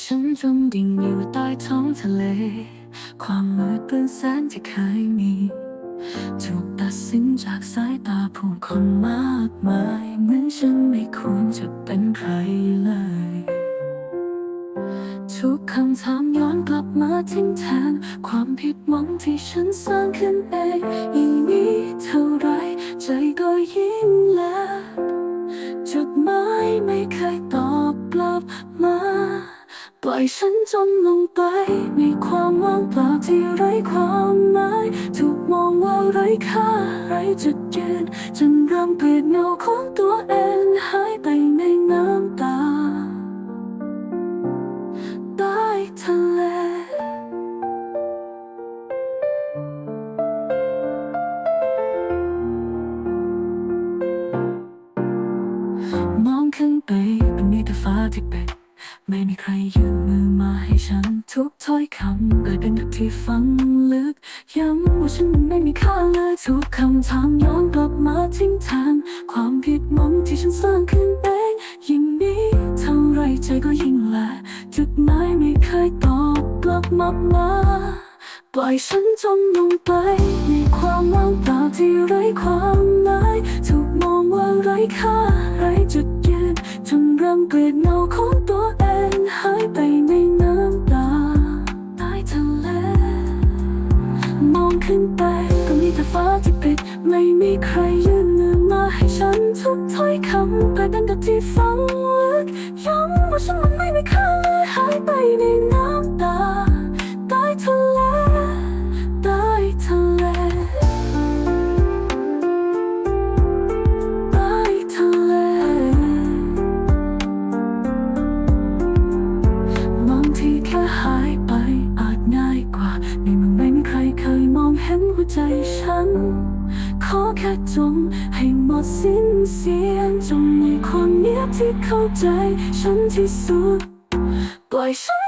ฉันจมดิ่งอยู่ใต้ท้องทะเล ความมืดเปื้อนแสนที่เคยมีถูกตัดสินจากสายตาผู้คนมากมาย เหมือนฉันไม่ควรจะเป็นใครเลย ทุกคำถามย้อนกลับมาทิ้งแทน ความผิดหวังที่ฉันสร้างขึ้นเอง อยฉันจมลงไปในความว่างเปล่าที่ไร้ความหมายถูกมองว่าไร้ค่าไร้จุดยืนจนเริ่มเปลี่ยนเงาของตัวเองหายไปในน้ำตาใต้ทะเลมองขึ้นไปบนนี้แต่ฟ้าที่เป็น ไม่มีใครยื่นมือมาให้ฉัน ทุกถ้อยคำกลายเป็นทุกที่ฝังลึก ย้ำว่าฉันมันไม่มีค่าเลยทุกคำถามย้อนกลับมาทิ้งทาง ความผิดหวังที่ฉันสร้างขึ้นเองยิ่งมีเท่าไรใจก็ยิ่งแหละจุดหมายไม่เคยตอบกลับมามาปล่อยฉันจมลงไป ในความว่างเปล่าที่ไร้ความหมายถูกมองว่าไร้ค่าไร้จุดยืนจนเริ่มเกลียดเงาของายไปในน้ำตาใต้ทะเล มองขึ้นไปก็มีแต่ฟ้าที่ปิด ไม่มีใครยื่นมือมาให้ฉันทุกถ้อยคำกลายเป็นกับที่ฝังลึกย้ำว่าฉันมันไม่มีค่าเลยหายไปใน เห็นหัวใจฉัน ขอแค่จงให้หมดสิ้นเสียงจงในความเงียบที่เข้าใจ ฉันที่สุด ปล่อยฉัน